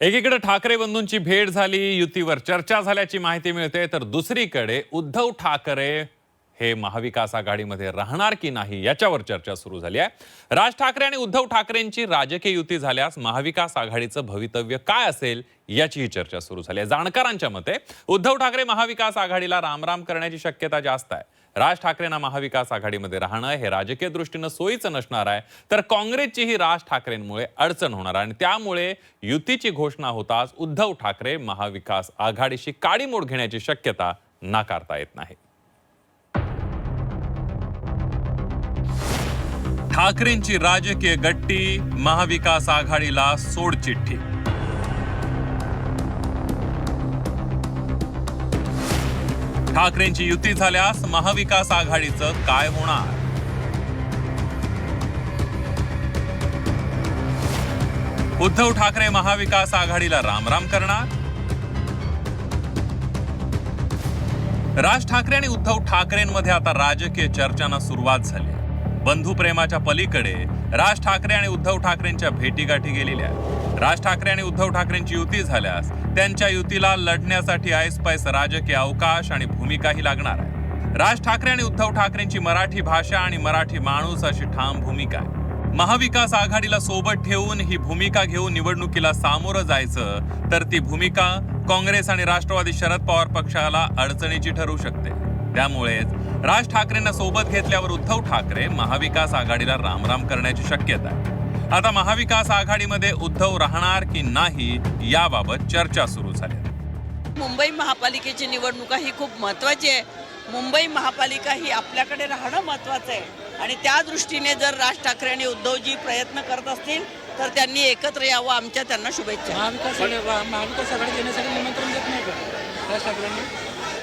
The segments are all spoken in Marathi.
एकीकडे ठाकरे बंधूंची भेट झाली युतीवर चर्चा झाल्याची माहिती मिळते तर दुसरीकडे उद्धव ठाकरे हे महाविकास आघाडीमध्ये राहणार की नाही याच्यावर चर्चा सुरू झाली आहे. राज ठाकरे आणि उद्धव ठाकरेंची राजकीय युती झाल्यास महाविकास आघाडीचं भवितव्य काय असेल याचीही चर्चा सुरू झाली आहे. जाणकारांच्या मते उद्धव ठाकरे महाविकास आघाडीला रामराम करण्याची शक्यता जास्त आहे. राज ठाकरेंना महाविकास आघाडीमध्ये राहणं हे राजकीय दृष्टीनं सोयीचं नसणार आहे. तर काँग्रेसचीही राज ठाकरेंमुळे अडचण होणार आणि त्यामुळे युतीची घोषणा होताच उद्धव ठाकरे महाविकास आघाडीशी काडीमोड घेण्याची शक्यता नाकारता येत नाही. ठाकरेंची राजकीय गट्टी महाविकास आघाडीला सोडचिठ्ठी. ठाकरेंची युती झाल्यास महाविकास आघाडीचं काय होणार? उद्धव ठाकरे महाविकास आघाडीला रामराम करणार? राज ठाकरे आणि उद्धव ठाकरेंमध्ये आता राजकीय चर्चांना सुरुवात झाली. बंधुप्रेमाच्या पलीकडे राज ठाकरे आणि उद्धव ठाकरेंच्या भेटीगाठी गेलेल्या आहेत. राज ठाकरे आणि उद्धव ठाकरेंची युती झाल्यास त्यांच्या युतीला लढण्यासाठी ऐसपैस राजकीय अवकाश आणि भूमिकाही लागणार आहे. राज ठाकरे आणि उद्धव ठाकरेंची मराठी भाषा आणि मराठी माणूस अशी ठाम भूमिका आहे. महाविकास आघाडीला सोबत ठेवून ही भूमिका घेऊन निवडणुकीला सामोरं जायचं तर ती भूमिका काँग्रेस आणि राष्ट्रवादी शरद पवार पक्षाला अडचणीची ठरू शकते. त्यामुळेच राज ठाकरेंना सोबत घेतल्यावर उद्धव ठाकरे महाविकास आघाडीला रामराम करण्याची शक्यता आहे. आता महाविकास आघाडीमध्ये उद्धव राहणार की नाही याबाबत चर्चा सुरू झाली. आहे. मुंबई महापालिकेची निवडणुका ही खूप महत्त्वाची आहे. मुंबई महापालिका ही आपल्याकडे राहणं महत्त्वाचं आहे. आणि त्या दृष्टीने जर राज ठाकरे आणि उद्धवजी प्रयत्न करत असतील तर त्यांनी एकत्र यावं आमच्या त्यांना शुभेच्छा. महाविकास आघाडी- महाविकास आघाडी देण्यासाठी निमंत्रण देत नाही का? राज ठाकरेंनी?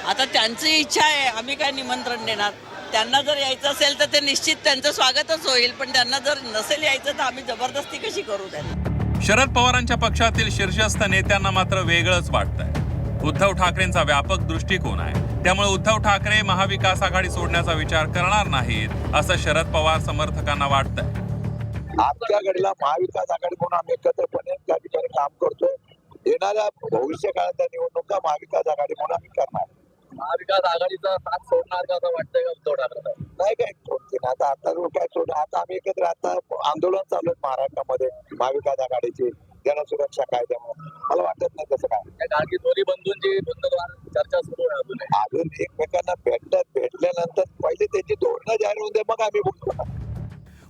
आता त्यांची इच्छा आहे आम्ही काय निमंत्रण देणार? त्यांना जर यायचं असेल तर ते निश्चित त्यांचं स्वागतच होईल पण त्यांना जर नसेल यायचं तर आम्ही जबरदस्ती कशी करू त्यांना? शरद पवारांच्या पक्षातील शीर्षस्थ नेत्यांना मात्र वेगळंच वाटतंय. उद्धव ठाकरेंचा व्यापक दृष्टिकोन आहे. त्यामुळे उद्धव ठाकरे महाविकास आघाडी सोडण्याचा विचार करणार नाहीत असं शरद पवार समर्थकांना वाटतंय. आमच्या घडीला महाविकास आघाडी म्हणून आम्ही एकत्रपणे त्या ठिकाणी काम करतोय. येणाऱ्या भविष्य काळातल्या निवडणुका महाविकास आघाडी म्हणून आम्ही करणार. महाविकास आघाडीचा साथ सोडणार का असं वाटतंय का उद्धव ठाकरे नाही काय सोडतील. आता आता जो काय सोड आता आम्ही एकत्र आता आंदोलन चालू आहे महाराष्ट्रामध्ये महाविकास आघाडीचे जनसुरक्षा कायद्यामुळे. मला वाटत नाही तसं काय. कारण की दोन्ही बंधूंची चर्चा सुरू आहे अजून अजून एकमेकांना भेटतात भेटल्यानंतर पहिले त्याची धोरणं जाहीर होऊन दे मग आम्ही बोलतो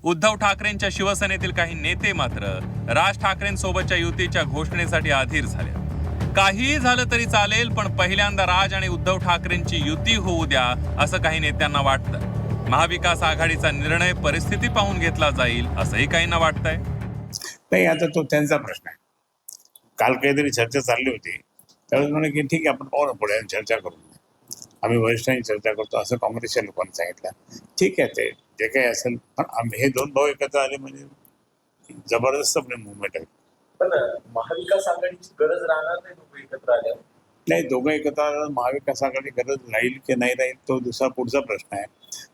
उद्धव ठाकरेंच्या शिवसेनेतील काही नेते मात्र राज ठाकरेंसोबतच्या युतीच्या घोषणेसाठी अधीर झाले काहीही झालं तरी चालेल पण पहिल्यांदा राज आणि उद्धव ठाकरेंची युती होऊ द्या असं काही नेत्यांना वाटतं. महाविकास आघाडीचा निर्णय परिस्थिती पाहून घेतला जाईल असंही काहींना वाटतंय. नाही आता तो त्यांचा प्रश्न आहे. काल काहीतरी चर्चा चालली होती. त्यावेळेस म्हणे की ठीक आहे आपण पाहू ना पुढे चर्चा करू. आम्ही वरिष्ठांनी चर्चा करतो असं काँग्रेसच्या लोकांनी सांगितलं. ठीक आहे ते जे काही असेल पण आम्ही हे दोन भाऊ एकत्र आले म्हणजे जबरदस्त आपले मुवमेंट आहे. पण महाविकास आघाडीची गरज राहणार नाही दोघं एकत्र आल्या नाही दोघं एकत्र आल्यावर महाविकास आघाडी गरज राहील की नाही राहील तो दुसरा पुढचा प्रश्न आहे.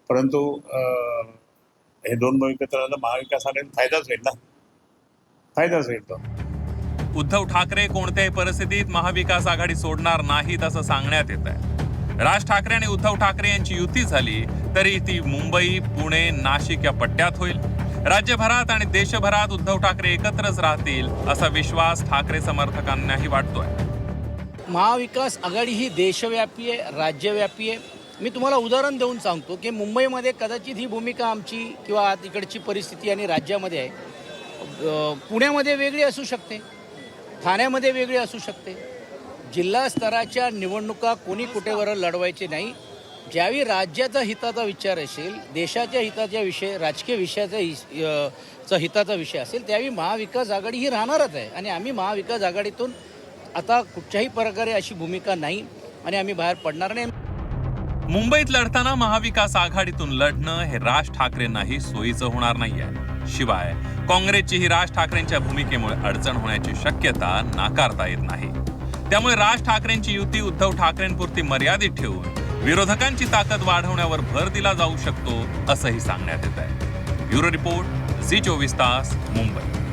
परंतु हे दोन एकत्र आल्यावर महाविकास आघाडीला फायदाच होईल ना? फायदाच होईल तो. उद्धव ठाकरे कोणत्याही परिस्थितीत महाविकास आघाडी सोडणार नाहीत असं सांगण्यात येत आहे राज ठाकरे आणि उद्धव ठाकरे यांची युती झाली तरी ती मुंबई पुणे नाशिक या पट्ट्यात होईल. राज्यभरात आणि देशभरात उद्धव ठाकरे एकत्रच राहतील असा विश्वास ठाकरे समर्थकांनाही वाटतोय. महाविकास आघाडी ही देशव्यापी आहे राज्यव्यापी आहे. मी तुम्हाला उदाहरण देऊन सांगतो की मुंबईमध्ये कदाचित ही भूमिका आमची किंवा तिकडची परिस्थिती आणि राज्यामध्ये आहे. पुण्यामध्ये वेगळी असू शकते ठाण्यामध्ये वेगळी असू शकते. जिल्हा स्तराच्या निवडणुका कोणी कुठेवर लढवायचे नाही. ज्यावेळी राज्याचा हिताचा विचार असेल देशाच्या हिताच्या विषय राजकीय विषयाचा हि- चा हिताचा विषय असेल त्यावेळी महाविकास आघाडी ही राहणारच आहे. आणि आम्ही महाविकास आघाडीतून आता कुठच्याही प्रकारे अशी भूमिका नाही आणि आम्ही बाहेर पडणार नाही. मुंबईत लढताना महाविकास आघाडीतून लढणं हे राज ठाकरेंनाही सोयीचं होणार नाहीये. शिवाय काँग्रेसचीही राज ठाकरेंच्या भूमिकेमुळे अडचण होण्याची शक्यता नाकारता येत नाही. त्यामुळे राज ठाकरेंची युती उद्धव ठाकरेंपुरती मर्यादित ठेवून विरोधकांची ताकद वाढवण्यावर भर दिला जाऊ शकतो असंही सांगण्यात येत आहे. ब्युरो रिपोर्ट झी चोवीस तास मुंबई.